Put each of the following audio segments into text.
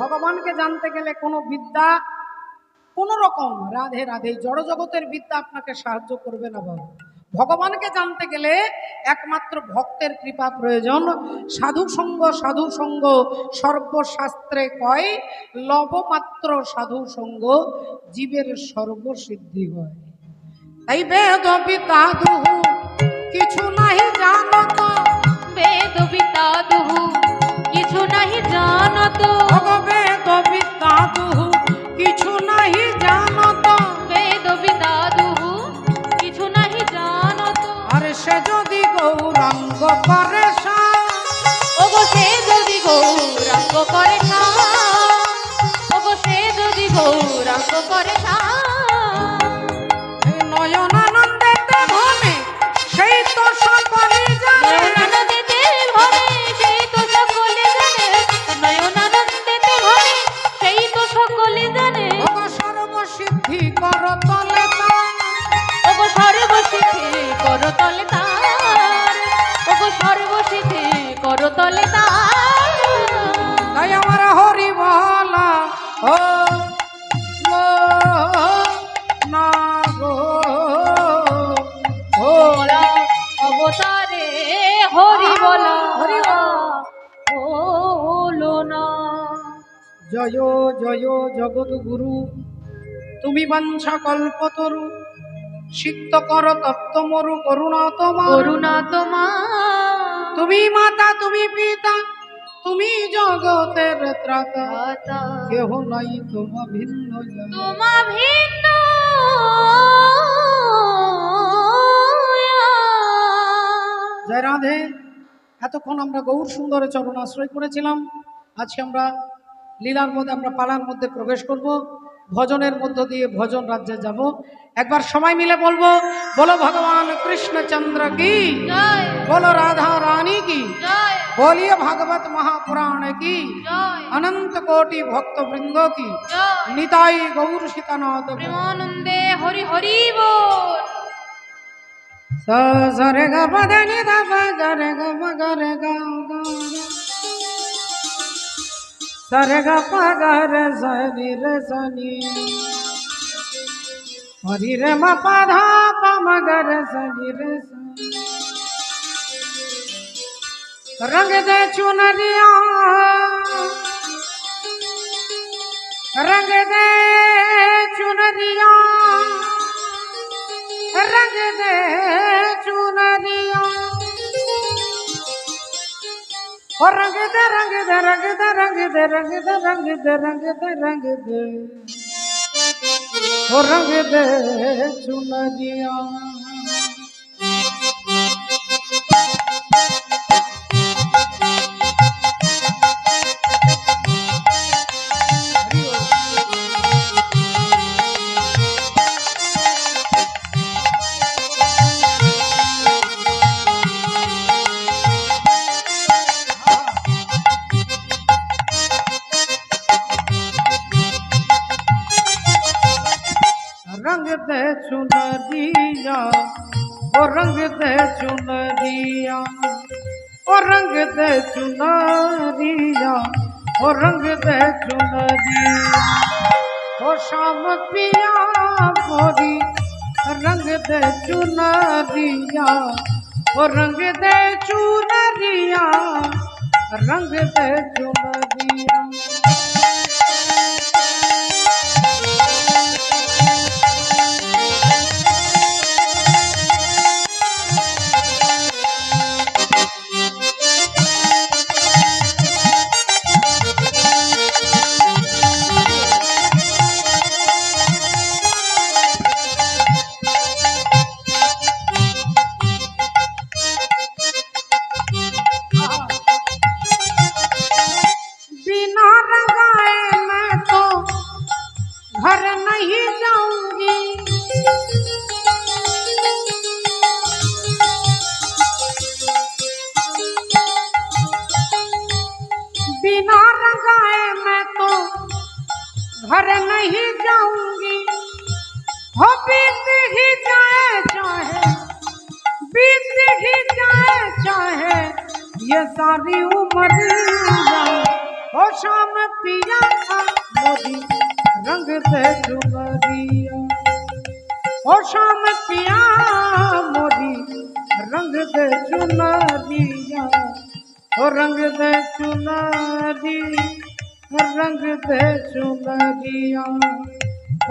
ভগবানকে জানতে গেলে কোনো বিদ্যা কোন রকম রাধে রাধে জড়জগতের বিদ্যা আপনাকে সাহায্য করবে না বাবা। ভগবানকে জানতে গেলে একমাত্র ভক্তের কৃপা প্রয়োজন। সাধু সঙ্গ সাধু সঙ্গ, সর্বশাস্ত্রে কয়, লবমাত্র সাধু সঙ্গ, জীবের সর্বসিদ্ধি হয়। তাই বেদ পিতা দুহু, কিছু নাহি জানত বেদ বিতা দুহু জানত। বেদ পিতা দুহু কিছু নাহি জানত। বেদ বিতা দুহু কিছু নাহি জানত। আর সে যদি গৌরাঙ্গ করে সা। ওগো সে যদি গৌরাঙ্গ করে ওগো সে যদি গৌরাঙ্গ করে না বাঞ্ছা কল্পতরু সিদ্ধ কর তপ্ত মরু করুণা তোমার। করুণা তোমার। তুমি মাতা তুমি পিতা তুমি জগতের ত্রাতা। কেহ নাই তোমা ভিন্ন তোমা ভিন্ন। জয় রাধে। এতক্ষণ আমরা গৌর সুন্দরে চরণ আশ্রয় করেছিলাম। আজকে আমরা লীলার মধ্যে আমরা পালার মধ্যে প্রবেশ করব। ভজনের মধ্য দিয়ে ভজন রাজ্যে যাব। একবার সময় মিলে বলব বলো ভগবান কৃষ্ণচন্দ্র কি? বলো রাধা রানী কি? বলিয়ে ভাগবত মহাপুরাণ কি? অনন্ত কোটি ভক্ত বৃন্দ কি নিতাই গৌর সীতানন্দে হরি হরি সরে গা পদ নি রে রে রে। सरगा पगर जनी सनी रे जनी। हरि रे म पाधा पमग रे सनी रे रंग दे चुनरिया। रंग दे चुनरिया। रंग दे चुनरिया। ஓ ரங்குத ரங்குத ரங்குத ரங்குத ரங்குத ரங்குத ரங்குத ரங்குத ஓ ரங்குத சுனதியா रंग दे चुनरिया, ओ रंग दे चुनरिया, ओ रंग दे चुनरिया। शाम पिया मोरी, रंग दे चुनरिया, ओ रंग दे चुनरिया, रंग दे चुनरिया। घर नहीं जाऊँगी। बिना रंगाए मैं तो घर नहीं जाऊँगी। हो बीत ही जाए, चाहे बीत ही जाए, चाहे ये सारी उम्र ओ शाम पिया रंग से चुनरिया और शाम पिया मोरी, रंग से चुनरिया और रंग से चुनरी रंग से चुनरिया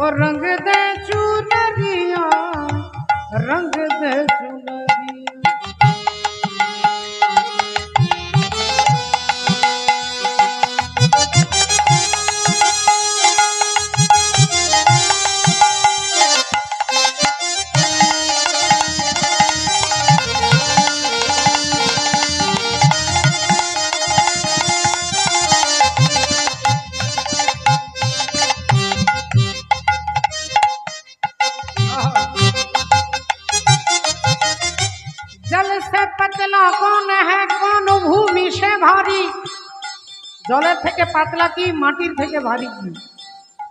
और रंग से चुनरिया रंग से चुनरिया কি মাটির থেকে ভারী কি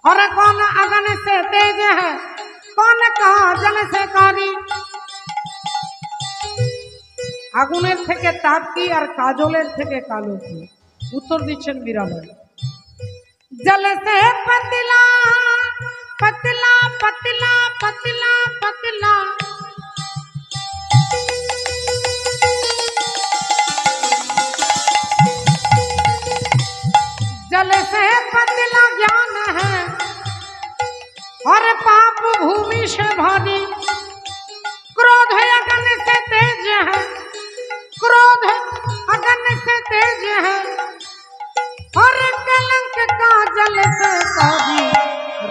ওরা কোন আগন সে তেজ হ্যাঁ কোন কাজন সে কারি আগুনের থেকে তাপ কি আর কাজলের থেকে কালো কি উত্তর দিচ্ছেন বীরাবাই জল সে পাতলা পাতলা পাতলা পাতলা जल से पतला ज्ञान है। और पाप भूमि से भारी। क्रोध अगन से तेज है। क्रोध अगन से तेज है। और कलंक का जल से कारी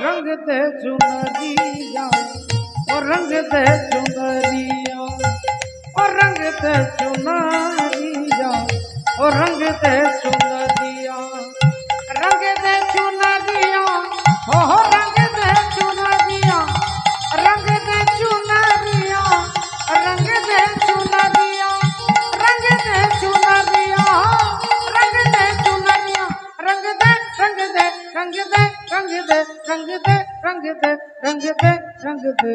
रंग दे चुनरिया, और रंग दे चुनरिया, और रंग दे चुनरिया, और रंग दे चुनरिया। रंग दे रंग दे रंग दे रंग दे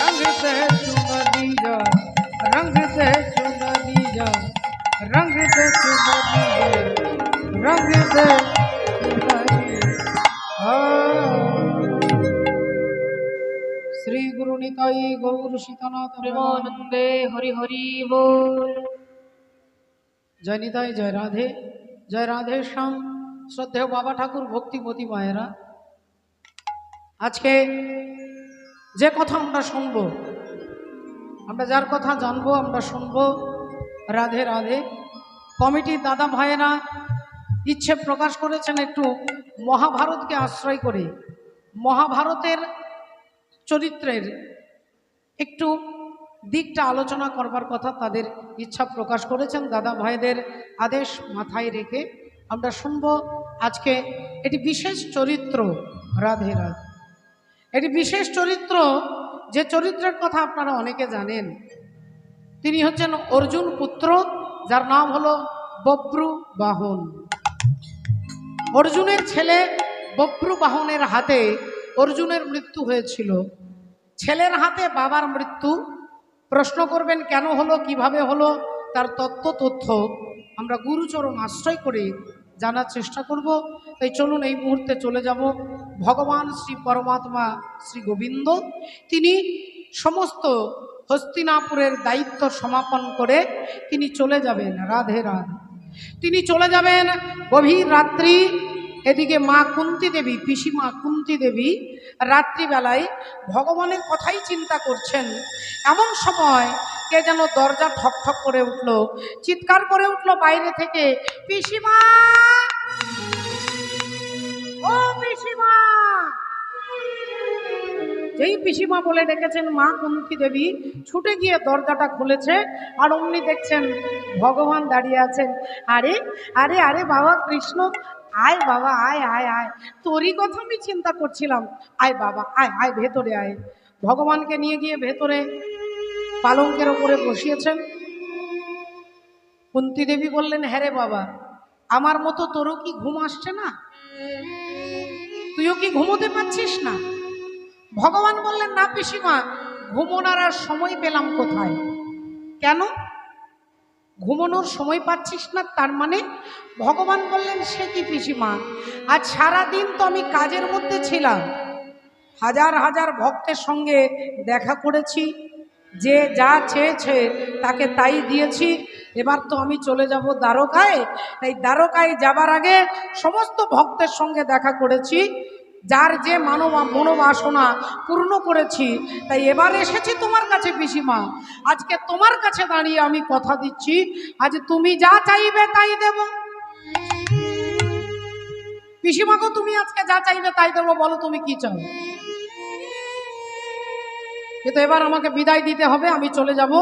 रंग दे चुनरिया रंग दे चुनरिया रंग दे चुनरिया रंग दे श्री गुरु निताई गौर सीतानाथ प्रेमानंदे हरि हरि बोल जय निताई जय राधे जय राधे श्याम শ্রদ্ধেয় বাবা ঠাকুর, ভক্তিমতী মায়েরা, আজকে যে কথা আমরা শুনব, আমরা যার কথা জানব, আমরা শুনব রাধে রাধে। কমিটির দাদা ভাইয়েরা ইচ্ছে প্রকাশ করেছেন একটু মহাভারতকে আশ্রয় করে, মহাভারতের চরিত্রের একটু দিকটা আলোচনা করবার কথা তাদের ইচ্ছা প্রকাশ করেছেন। দাদা ভাইদের আদেশ মাথায় রেখে আমরা শুনব আজকে এটি বিশেষ চরিত্র, রাধে রাধে। এটি বিশেষ চরিত্র, যে চরিত্রের কথা আপনারা অনেকে জানেন। তিনি হচ্ছেন অর্জুন পুত্র, যার নাম হলো বব্রু বাহন। অর্জুনের ছেলে বব্রু বাহনের হাতে অর্জুনের মৃত্যু হয়েছিল। ছেলের হাতে বাবার মৃত্যু। প্রশ্ন করবেন, কেন হলো, কীভাবে হলো, তার তত্ত্ব তথ্য আমরা গুরুচরণ আশ্রয় করে জানার চেষ্টা করব। তাই চলুন এই মুহূর্তে চলে যাব। ভগবান শ্রী পরমাত্মা শ্রী গোবিন্দ, তিনি সমস্ত হস্তিনাপুরের দায়িত্ব সমাপন করে তিনি চলে যাবেন, রাধে রাধে। তিনি চলে যাবেন গভীর রাত্রি, এদিকে মা কুন্তি দেবী, পিসিমা কুন্তি দেবী রাত্রিবেলায় ভগবানের কথাই চিন্তা করছেন। এমন সময় কে যেন দরজা ঠক ঠক করে উঠল, চিৎকার করে উঠল বাইরে থেকে, পিসিমা! ও পিসিমা! যেই পিসিমা বলে ডেকেছেন মা কুন্তি দেবী, ছুটে গিয়ে দরজাটা খুলেছে আর অমনি দেখছেন ভগবান দাঁড়িয়ে আছেন। আরে আরে আরে বাবা কৃষ্ণ, আয় বাবা, আয় আয় আয়, তোরই কথা আমি চিন্তা করছিলাম। আয় বাবা, আয় আয়, ভেতরে আয়। ভগবানকে নিয়ে গিয়ে ভেতরে পালঙ্কের ওপরে বসিয়েছেন। কুন্তি দেবী বললেন হ্যাঁ রে বাবা, আমার মতো তোরও কি ঘুম আসছে না? তুইও কি ঘুমোতে পারছিস না? ভগবান বললেন, না পিসিমা, ঘুমোনার আর সময় পেলাম কোথায়? কেন? ঘুমানোর সময় পাচ্ছিস না, তার মানে? ভগবান বললেন, সে কি পিসিমা, আজ সারাদিন তো আমি কাজের মধ্যে ছিলাম। হাজার হাজার ভক্তের সঙ্গে দেখা করেছি যে যা চেয়েছে তাকে তাই দিয়েছি। এবার তো আমি চলে যাব দ্বারকায়। তাই দ্বারকায় যাবার আগে সমস্ত ভক্তের সঙ্গে দেখা করেছি। যার যে মানব, মনোবাসনা পূর্ণ করেছি। তাই এবার এসেছি তোমার কাছে পিসিমা আজকে তোমার কাছে দাঁড়িয়ে আমি কথা দিচ্ছি। আজ তুমি যা চাইবে তাই দেব। পিসিমাকে তুমি আজকে যা চাইবে তাই দেবো, বলো তুমি কি চাও? কিন্তু এবার আমাকে বিদায় দিতে হবে, আমি চলে যাব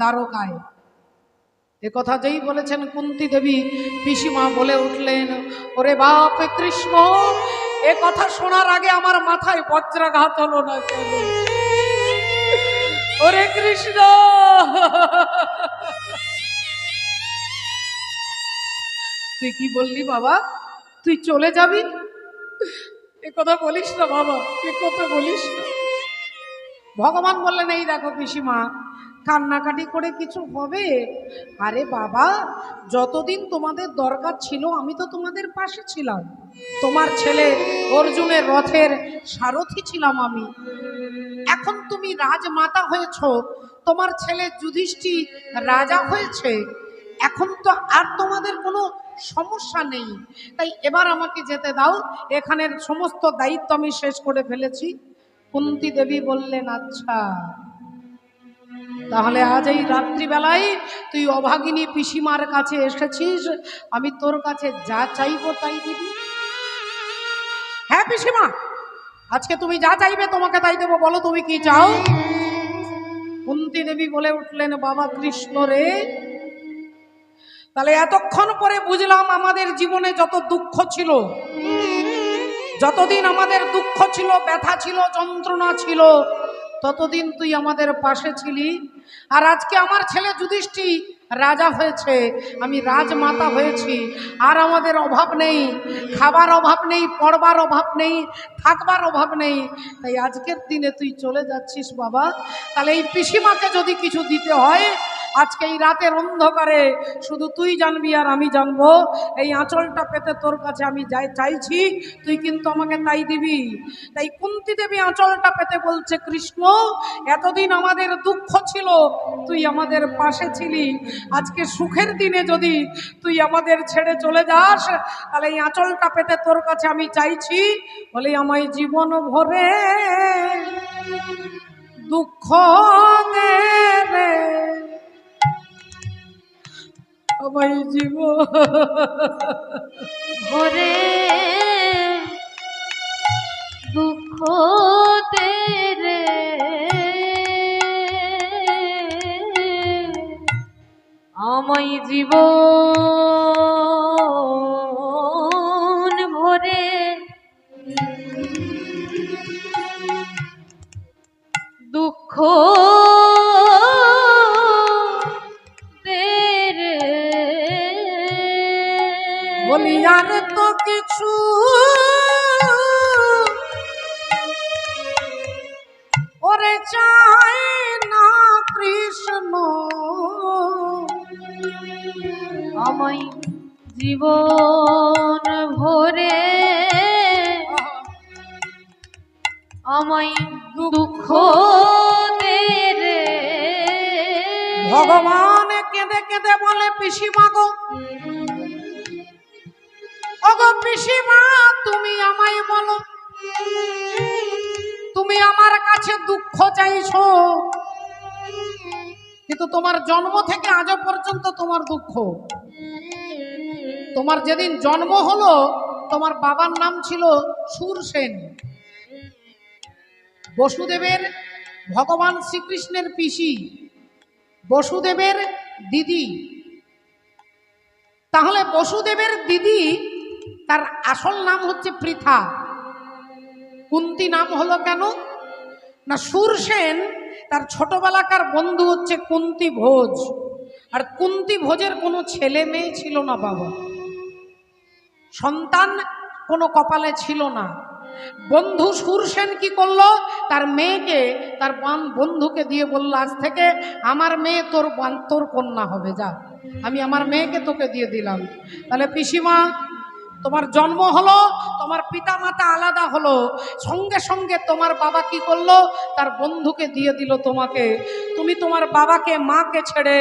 দ্বারকায়। এ কথা যেই বলেছেন কুন্তি দেবী, পিসিমা বলে উঠলেন, ওরে বাপ কৃষ্ণ, এ কথা শোনার আগে আমার মাথায় বজ্রাঘাত হলো না ওরে কৃষ্ণ! তুই কি বললি বাবা? তুই চলে যাবি? এ কথা বলিস না বাবা, এ কথা বলিস না। ভগবান বললেন, এই দেখো পিসিমা, কান্নাকাটি করে কিছু হবে? আরে বাবা, যতদিন তোমাদের দরকার ছিল, আমি তো তোমাদের পাশে ছিলাম। তোমার ছেলে অর্জুনের রথের সারথি ছিলাম আমি। এখন তুমি রাজমাতা হয়েছ, তোমার ছেলে যুধিষ্ঠি রাজা হয়েছে। এখন তো আর তোমাদের কোনো সমস্যা নেই। তাই এবার আমাকে যেতে দাও, এখানের সমস্ত দায়িত্ব আমি শেষ করে ফেলেছি। কুন্তি দেবী বললেন আচ্ছা তাহলে আজ এই রাত্রিবেলায় তুই অভাগিনী পিসিমার কাছে এসেছিস, আমি তোর কাছে যা চাইব তাই দিবি। হ্যাঁ পিসিমা, আজকে তুমি যা চাইবে তোমাকে তাই দেবো, বলো তুমি কি চাও? কুন্তি দেবী বলে উঠলেন, বাবা কৃষ্ণ রে, তাহলে এতক্ষণ পরে বুঝলাম আমাদের জীবনে যত দুঃখ ছিল যতদিন আমাদের দুঃখ ছিল, ব্যথা ছিল, যন্ত্রণা ছিল, ততদিন তুই আমাদের পাশে ছিলি। আর আজকে আমার ছেলে যুধিষ্ঠি রাজা হয়েছে, আমি রাজমাতা হয়েছি। আর আমাদের অভাব নেই, খাবার অভাব নেই, পড়বার অভাব নেই, থাকবার অভাব নেই। তাই আজকের দিনে তুই চলে যাচ্ছিস বাবা। তাহলে এই পিসিমাকে যদি কিছু দিতে হয় আজকে এই রাতের অন্ধকারে শুধু তুই জানবি আর আমি জানব। এই আঁচলটা পেতে তোর কাছে আমি যাই চাইছি, তুই কিন্তু আমাকে তাই দিবি। তাই কুন্তি দেবী আঁচলটা পেতে বলছে, কৃষ্ণ, এতদিন আমাদের দুঃখ ছিল, তুই আমাদের পাশে ছিলি। আজকে সুখের দিনে যদি তুই আমাদের ছেড়ে চলে যাস, তাহলে এই আঁচলটা পেতে তোর কাছে আমি চাইছি। বলে, আমায় জীবন ভরে দুঃখ দে রে। আমায় জীবন। ভরে দুঃখ তেরে আমায় জীবন ভরে দুঃখ কিছু ওরে চাই না কৃষ্ণ। আমায় জীবন ভরে আমায় দুঃখ ভগবান কেঁদে কেঁদে বলে পিসিমা গো ওগো কিন্তু তোমার জন্ম থেকে আজও পর্যন্ত তোমার দুঃখ। তোমার যেদিন জন্ম হলো, তোমার বাবার নাম ছিল সুরসেন বসুদেবের ভগবান শ্রীকৃষ্ণের পিসি, বসুদেবের দিদি। তাহলে বসুদেবের দিদি তার আসল নাম হচ্ছে পৃথা। কুন্তি নাম হলো কেন? না, সুরসেন তার ছোটবেলাকার বন্ধু হচ্ছে কুন্তি ভোজ। আর কুন্তি ভোজের কোনো ছেলে মেয়ে ছিল না বাবা। সন্তান কোনো কপালে ছিল না। বন্ধু সুরসেন কি করল? তার মেয়েকে, তার বান- বন্ধুকে দিয়ে বলল, আজ থেকে আমার মেয়ে তোর তোর কন্যা হবে, যা। আমি আমার মেয়েকে তোকে দিয়ে দিলাম। তাহলে পিসিমা তোমার জন্ম হলো, তোমার পিতা মাতা আলাদা হলো, সঙ্গে সঙ্গে তোমার বাবা কি করল? তার বন্ধুকে দিয়ে দিল তোমাকে। তুমি তোমার বাবাকে, মাকে ছেড়ে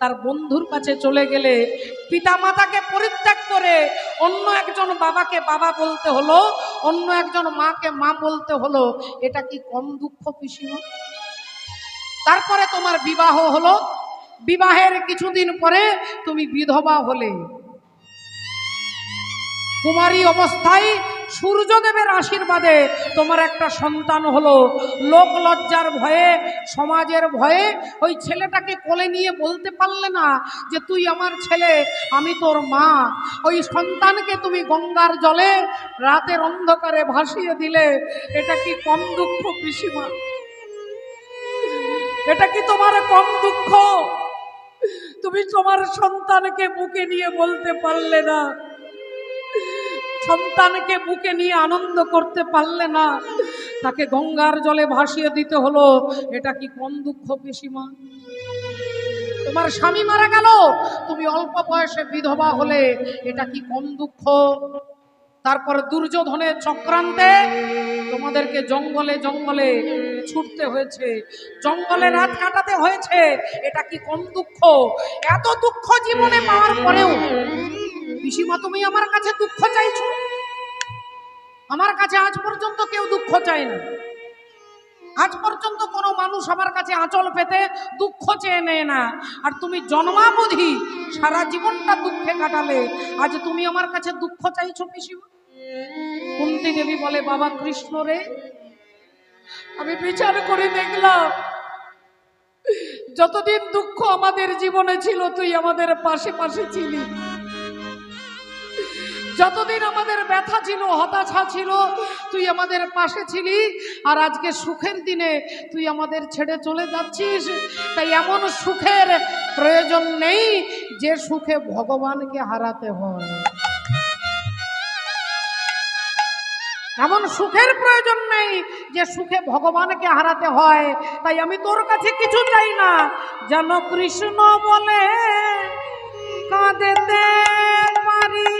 তার বন্ধুর কাছে চলে গেলে পিতা মাতাকে পরিত্যাগ করে অন্য একজন বাবাকে বাবা বলতে হলো, অন্য একজন মাকে মা বলতে হলো। এটা কি কম দুঃখ পিসিমা তারপরে তোমার বিবাহ হলো। বিবাহের কিছুদিন পরে তুমি বিধবা হলে। কুমারী অবস্থায় সূর্যদেবের আশীর্বাদে তোমার একটা সন্তান হলো। লোক লজ্জার ভয়ে, সমাজের ভয়ে ওই ছেলেটাকে কোলে নিয়ে বলতে পারলে না যে, তুই আমার ছেলে, আমি তোর মা। ওই সন্তানকে তুমি গঙ্গার জলে রাতের অন্ধকারে ভাসিয়ে দিলে। এটা কি কম দুঃখ পিসিমা? এটা কি তোমার কম দুঃখ? তুমি তোমার সন্তানকে বুকে নিয়ে বলতে পারলে না। সন্তানকে বুকে নিয়ে আনন্দ করতে পারলে না। তাকে গঙ্গার জলে ভাসিয়ে দিতে হলো। এটা কি কম দুঃখ পিসিমা তোমার স্বামী মারা গেল। তুমি অল্প বয়সে বিধবা হলে এটা কি কম দুঃখ? তারপর দুর্যোধনের চক্রান্তে তোমাদেরকে জঙ্গলে জঙ্গলে ছুটতে হয়েছে। জঙ্গলে রাত কাটাতে হয়েছে। এটা কি কম দুঃখ? এত দুঃখ জীবনে পাওয়ার পরেও পিসিমা, তুমি আমার কাছে দুঃখ চাইছো? আমার কাছে আজ পর্যন্ত কেউ দুঃখ চায় না। আজ পর্যন্ত কোনো মানুষ আমার কাছে আঁচল পেতে দুঃখ চেয়ে নেয় না। আর তুমি জন্মাবধি সারা জীবনটা দুঃখে কাটালে। আজ তুমি আমার কাছে দুঃখ চাইছো পিসিমা? কুন্তি দেবী বলে, বাবা কৃষ্ণ রে, আমি বিচার করে দেখলাম, যতদিন দুঃখ আমাদের জীবনে ছিল, তুই আমাদের পাশে পাশে ছিলি। যতদিন আমাদের ব্যথা ছিল, হতাশা ছিল, তুই আমাদের পাশে ছিলি আর আজকে সুখের দিনে তুই আমাদের ছেড়ে চলে যাচ্ছিস। তাই এমন সুখের প্রয়োজন নেই যে সুখে ভগবানকে হারাতে হয়। এমন সুখের প্রয়োজন নেই যে সুখে ভগবানকে হারাতে হয়। তাই আমি তোর কাছে কিছু চাই না। যেন কৃষ্ণ বলে কাঁদেতে পারি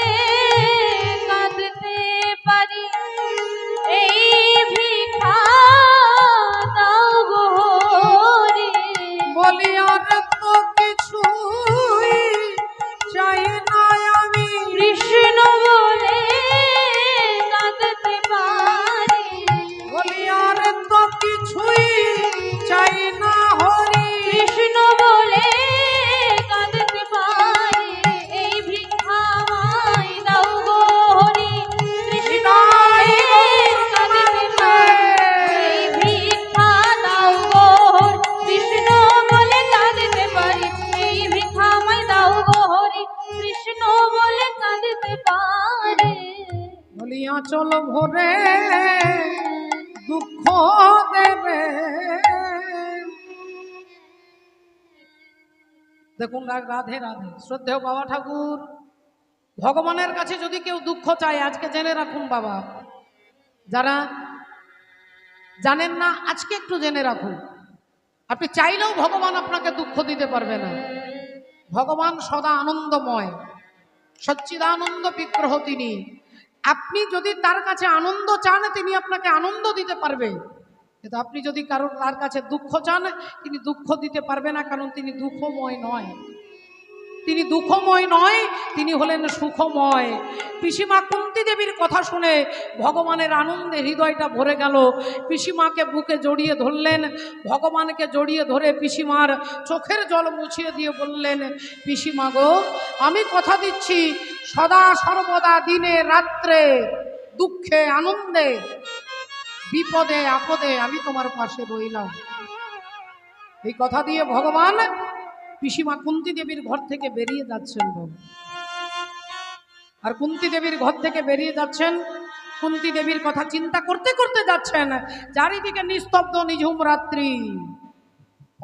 রাধে রাধে। শ্রদ্ধেয় বাবা ঠাকুর, ভগবানের কাছে যদি কেউ দুঃখ চায়, আজকে জেনে রাখুন বাবা। যারা জানেন না, আজকে একটু জেনে রাখুন। আপনি চাইলেও ভগবান আপনাকে দুঃখ দিতে পারবে না। ভগবান সদা আনন্দময়, সচ্চিদানন্দ বিগ্রহ তিনি। আপনি যদি তার কাছে আনন্দ চান, তিনি আপনাকে আনন্দ দিতে পারবে। কিন্তু আপনি যদি কারোর তার কাছে দুঃখ চান, তিনি দুঃখ দিতে পারবে না, কারণ তিনি দুঃখময় নয়। তিনি দুঃখময় নয়, তিনি হলেন সুখময়। পিসিমা কুন্তি দেবীর কথা শুনে ভগবানের আনন্দে হৃদয়টা ভরে গেল। পিসিমাকে বুকে জড়িয়ে ধরলেন, ভগবানকে জড়িয়ে ধরে পিসিমার চোখের জল মুছিয়ে দিয়ে বললেন, পিসিমা গো, আমি কথা দিচ্ছি সদা সর্বদা দিনে রাত্রে, দুঃখে আনন্দে, বিপদে আপদে আমি তোমার পাশে রইলাম। এই কথা দিয়ে ভগবান পিসিমা কুন্তি দেবীর ঘর থেকে বেরিয়ে যাচ্ছেন আর কুন্তি দেবীর ঘর থেকে বেরিয়ে যাচ্ছেন, কুন্তি দেবীর কথা চিন্তা করতে করতে যাচ্ছেন, চারিদিকে নিস্তব্ধ নিঝুম রাত্রি,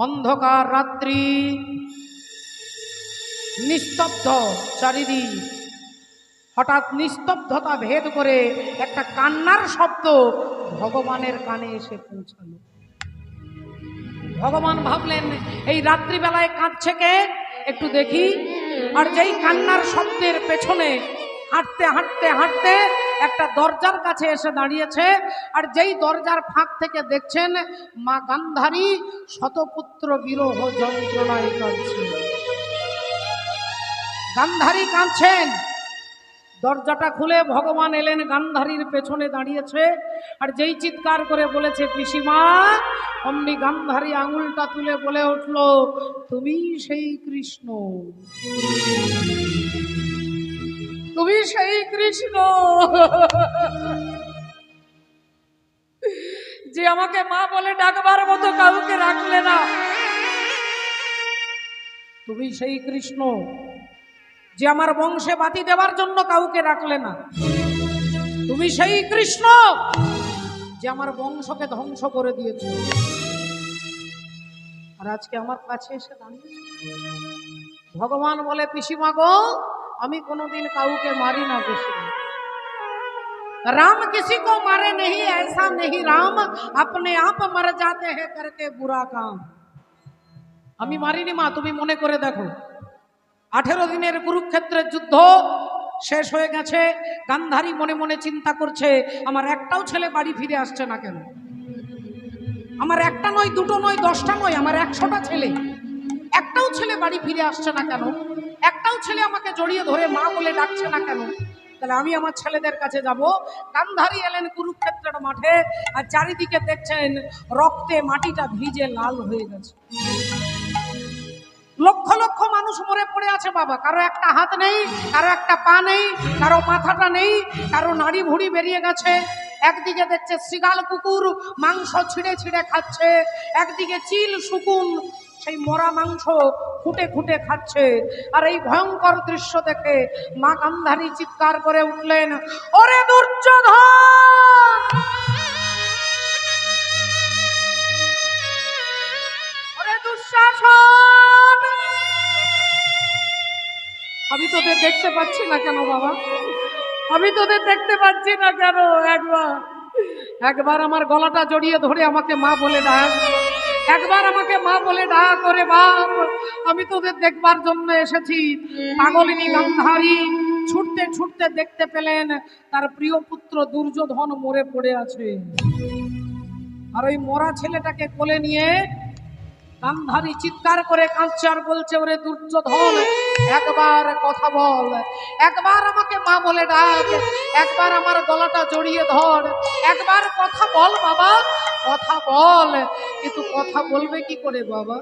অন্ধকার রাত্রি, নিস্তব্ধ চারিদিক। হঠাৎ নিস্তব্ধতা ভেদ করে একটা কান্নার শব্দ ভগবানের কানে এসে পৌঁছালো। ভগবান ভাবলেন, এই রাত্রিবেলায় কাঁদছে কে? একটু দেখি। আর যেই কান্নার শব্দের পেছনে হাঁটতে হাঁটতে হাঁটতে একটা দরজার কাছে এসে দাঁড়িয়েছে। আর যেই দরজার ফাঁক থেকে দেখছেন, মা গান্ধারী শতপুত্র বিরহ যন্ত্রণায় কাঁদছে। গান্ধারী কাঁদছেন। দরজাটা খুলে ভগবান এলেন, গান্ধারীর পেছনে দাঁড়িয়েছে। আর যেই চিৎকার করে বলেছে, পিসিমা, অমনি গান্ধারী আঙুলটা তুলে বলে উঠল, তুমি সেই কৃষ্ণ। তুমি সেই কৃষ্ণ। যে আমাকে মা বলে ডাকবার মতো কাউকে রাখলে না। তুমি সেই কৃষ্ণ। যে আমার বংশে বাতি দেওয়ার জন্য কাউকে রাখলে না তুমি সেই কৃষ্ণ যে আমার বংশকে ধ্বংস করে দিয়েছে আর আজকে আমার কাছে এসে দাঁড়িয়েছে ভগবান বলে পিসিমা গো আমি কোনোদিন কাউকে মারি না পিসিমা राम किसी को मारे नहीं ऐसा नहीं राम अपने आप मर जाते हैं करके बुरा काम আমি মারিনি মা তুমি মনে করে দেখো আঠেরো দিনের কুরুক্ষেত্রের যুদ্ধ শেষ হয়ে গেছে। গান্ধারী মনে মনে চিন্তা করছে, আমার একটাও ছেলে বাড়ি ফিরে আসছে না কেন? আমার একটা নয়, দুটো নয়, দশটা নয়, আমার একশোটা ছেলে। একটাও ছেলে বাড়ি ফিরে আসছে না কেন? একটাও ছেলে আমাকে জড়িয়ে ধরে মা বলে ডাকছে না কেন? তাহলে আমি আমার ছেলেদের কাছে যাব। গান্ধারী এলেন কুরুক্ষেত্রের মাঠে আর চারিদিকে দেখছেন রক্তে মাটিটা ভিজে লাল হয়ে গেছে। লক্ষ লক্ষ মানুষ মরে পড়ে আছে বাবা। কারও একটা হাত নেই, কারও একটা পা নেই, কারও মাথাটা নেই, কারও নাড়ি ভুড়ি বেরিয়ে গেছে। একদিকে দেখছে শিগাল কুকুর মাংস ছিঁড়ে ছিঁড়ে খাচ্ছে, একদিকে চিল শুকুন সেই মরা মাংস খুঁটে খুঁটে খাচ্ছে। আর এই ভয়ঙ্কর দৃশ্য দেখে মা গান্ধারী চিৎকার করে উঠলেন, ওরে দুর্যোধন! ওরে দুঃশাসন! আমি তোদের দেখতে পাচ্ছি না কেন, বাবা? আমি তোদের দেখতে পাচ্ছি না কেন, একবার। একবার আমার গলাটা জড়িয়ে ধরে আমাকে মা বলে ডাক। একবার আমাকে মা বলে ডাক করে বাপ, আমি তোদের দেখবার জন্য এসেছি। পাগলিনী গান্ধারী ছুটতে ছুটতে দেখতে পেলেন, তার প্রিয় পুত্র দুর্যোধন মরে পড়ে আছে। আর ওই মরা ছেলেটাকে কোলে নিয়ে গান্ধারী চিৎকার করে কাঁদছে আর বলছে, ওরে দুর্যোধন, একবার কথা বল, একবার আমাকে মা বলে ডাক, একবার আমার গলাটা জড়িয়ে ধর, একবার কথা বল বাবা, কথা বল। কিন্তু কথা বলবে কি করে বাবা?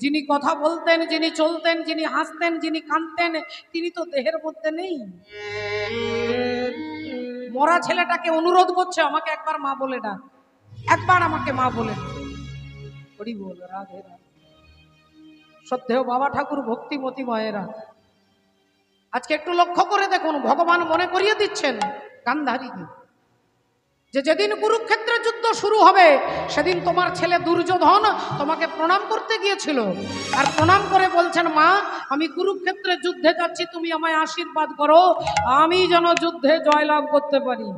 যিনি কথা বলতেন, যিনি চলতেন, যিনি হাসতেন, যিনি কাঁদতেন, তিনি তো দেহের মধ্যে নেই। মরা ছেলেটাকে অনুরোধ করছে, আমাকে একবার মা বলে ডাক, একবার আমাকে মা বলে ডাক। হরি বল, রাধে রাধে। বাবা ঠাকুর, ভক্তিমতী মায়েরা। আজকে একটু লক্ষ্য করে দেখুন, ভগবান মনে করিয়ে দিচ্ছেন গান্ধারীকে যে যেদিন কুরুক্ষেত্রের যুদ্ধ শুরু হবে, সেদিন তোমার ছেলে দুর্যোধন তোমাকে প্রণাম করতে গিয়েছিল। আর প্রণাম করে বলছেন, মা, আমি কুরুক্ষেত্রের যুদ্ধে যাচ্ছি, তুমি আমায় আশীর্বাদ করো, আমি যেন যুদ্ধে জয়লাভ করতে পারি।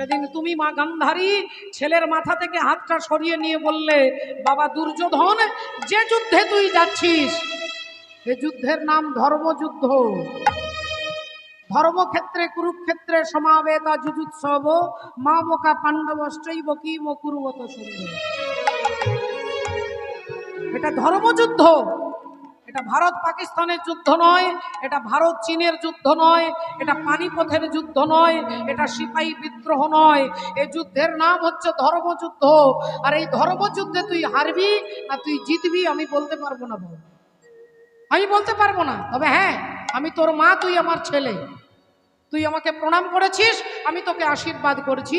সেদিন তুমি মা গান্ধারী ছেলের মাথা থেকে হাতটা সরিয়ে নিয়ে বললে, বাবা দুর্যোধন, যে যুদ্ধে তুই যাচ্ছিস, এ যুদ্ধের নাম ধর্মযুদ্ধ। ধর্মক্ষেত্রে, কুরুক্ষেত্রে সমাবেতা যুজুৎসব, মা মোকা পাণ্ডবশ্চৈব কি মকুরুবত সুন্দর এটা ধর্মযুদ্ধ। এটা ভারত পাকিস্তানের যুদ্ধ নয়, এটা ভারত চীনের যুদ্ধ নয়, এটা পানিপথের যুদ্ধ নয়, এটা সিপাহী বিদ্রোহ নয়। এই যুদ্ধের নাম হচ্ছে ধর্মযুদ্ধ। আর এই ধর্মযুদ্ধে তুই হারবি না তুই জিতবি, আমি বলতে পারব না বাবা আমি বলতে পারব না, তবে হ্যাঁ আমি তোর মা, তুই আমার ছেলে। তুই আমাকে প্রণাম করেছিস, আমি তোকে আশীর্বাদ করছি।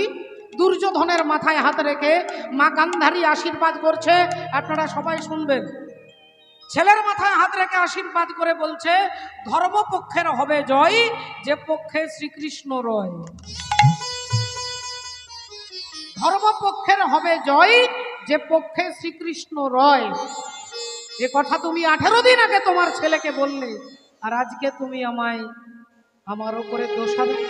দুর্যোধনের মাথায় হাত রেখে মা গান্ধারী আশীর্বাদ করছে। আপনারা সবাই শুনবেন। ছেলের মাথায় হাত রেখে আশীর্বাদ করে বলছে, ধর্মপক্ষের হবে জয়, যে পক্ষে শ্রীকৃষ্ণ রয়। ধর্মপক্ষের হবে জয়, যে পক্ষে শ্রীকৃষ্ণ রয়। এ কথা তুমি আঠেরো দিন আগে তোমার ছেলেকে বললে, আর আজকে তুমি আমায় আমার ওপরে দোষারোপ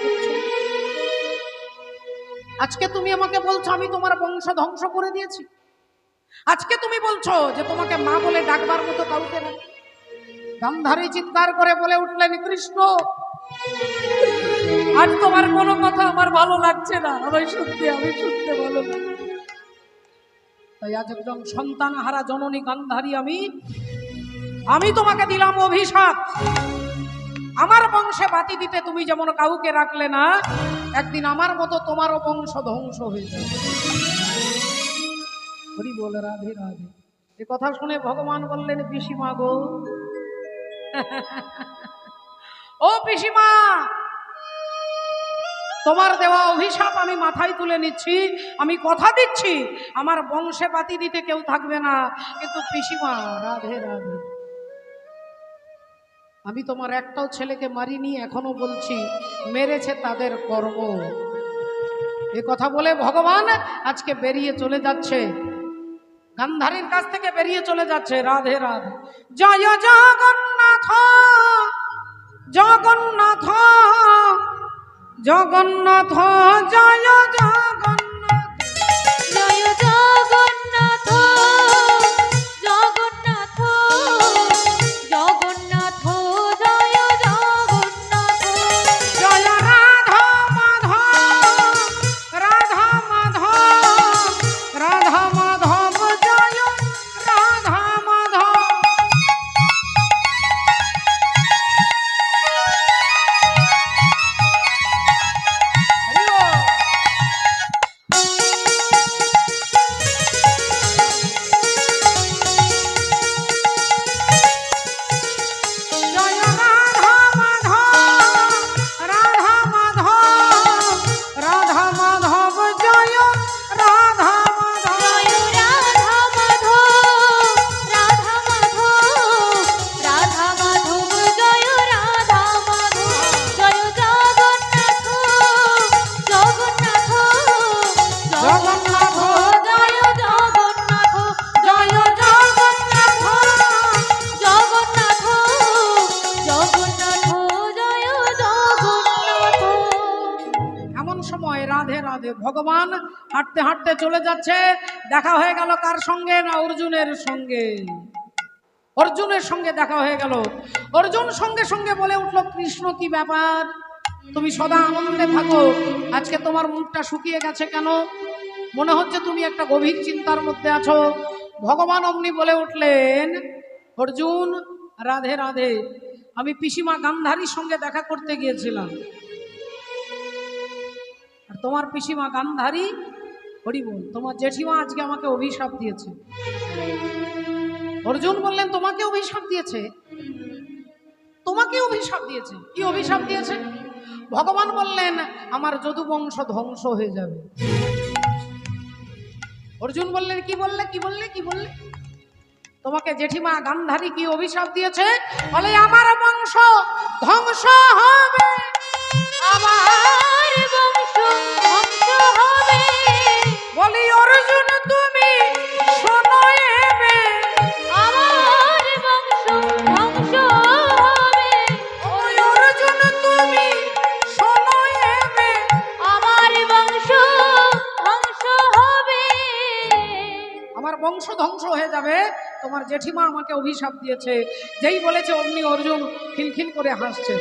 আজকে তুমি আমাকে বলছো, আমি তোমার বংশ ধ্বংস করে দিয়েছি। আজকে তুমি বলছো যে তোমাকে মা বলে ডাকবার মতো কাউকে না। গান্ধারী চিৎকার করে বলে উঠলেন কৃষ্ণ আর তোমার কোনো কথা আমার ভালো লাগছে না। আমি সত্যি, আমি শুনতে ভালো তাই আজ একজন সন্তান হারা জননী গান্ধারী আমি আমি তোমাকে দিলাম অভিশাপ। আমার বংশে বাতি দিতে তুমি যেমন কাউকে রাখলে না, একদিন আমার মতো তোমারও বংশ ধ্বংস হয়ে যাবে। হরি বল, রাধে রাধে। এ কথা শুনে ভগবান বললেন, পিসিমা গো। ও পিসিমা, তোমার দেওয়া অভিশাপ আমি মাথায় তুলে নিচ্ছি, আমি কথা দিচ্ছি, আমার বংশে পাতি দিতে কেউ থাকবে না। কিন্তু পিসিমা, রাধে রাধে। আমি তোমার একটাও ছেলেকে মারিনি, এখনও বলছি, মেরেছে তাদের কর্ম। এ কথা বলে ভগবান আজকে বেরিয়ে চলে যাচ্ছে। গান্ধারীর কাছ থেকে বেরিয়ে চলে যাচ্ছে রাধে রাধে। জয় জগন্নাথ জগন্নাথ জগন্নাথ জয় জগন্নাথ। হাঁটতে চলে যাচ্ছে। দেখা হয়ে গেল কার সঙ্গে? না অর্জুনের সঙ্গে। অর্জুনের সঙ্গে দেখা হয়ে গেল। অর্জুন সঙ্গে সঙ্গে বলে উঠল, কৃষ্ণ, কি ব্যাপার? তুমি সদা আনন্দে থাকো। আজকে তোমার মুখটা শুকিয়ে গেছে কেন? মনে হচ্ছে তুমি একটা গভীর চিন্তার মধ্যে আছো। ভগবান অমনি বলে উঠলেন, অর্জুন, রাধে রাধে, আমি পিসিমা গান্ধারীর সঙ্গে দেখা করতে গিয়েছিলাম। আর তোমার পিসিমা গান্ধারী হরি বল তোমার জেঠিমা আজকে আমাকে অভিশাপ দিয়েছে। অর্জুন বললেন, তোমাকে অভিশাপ দিয়েছে? তোমাকে অভিশাপ দিয়েছে? কি অভিশাপ দিয়েছে? ভগবান বললেন, আমার যদু বংশ ধ্বংস হয়ে যাবে। অর্জুন বললেন, কি বললে কি বললে কি বললে? তোমাকে জেঠিমা গান্ধারী কি অভিশাপ দিয়েছে? বলে, আমার বংশ ধ্বংস হবে। আমার আমার বংশ ধ্বংস হয়ে যাবে। তোমার জেঠিমা আমাকে অভিশাপ দিয়েছে। যেই বলেছে অমনি অর্জুন খিলখিল করে হাসছে।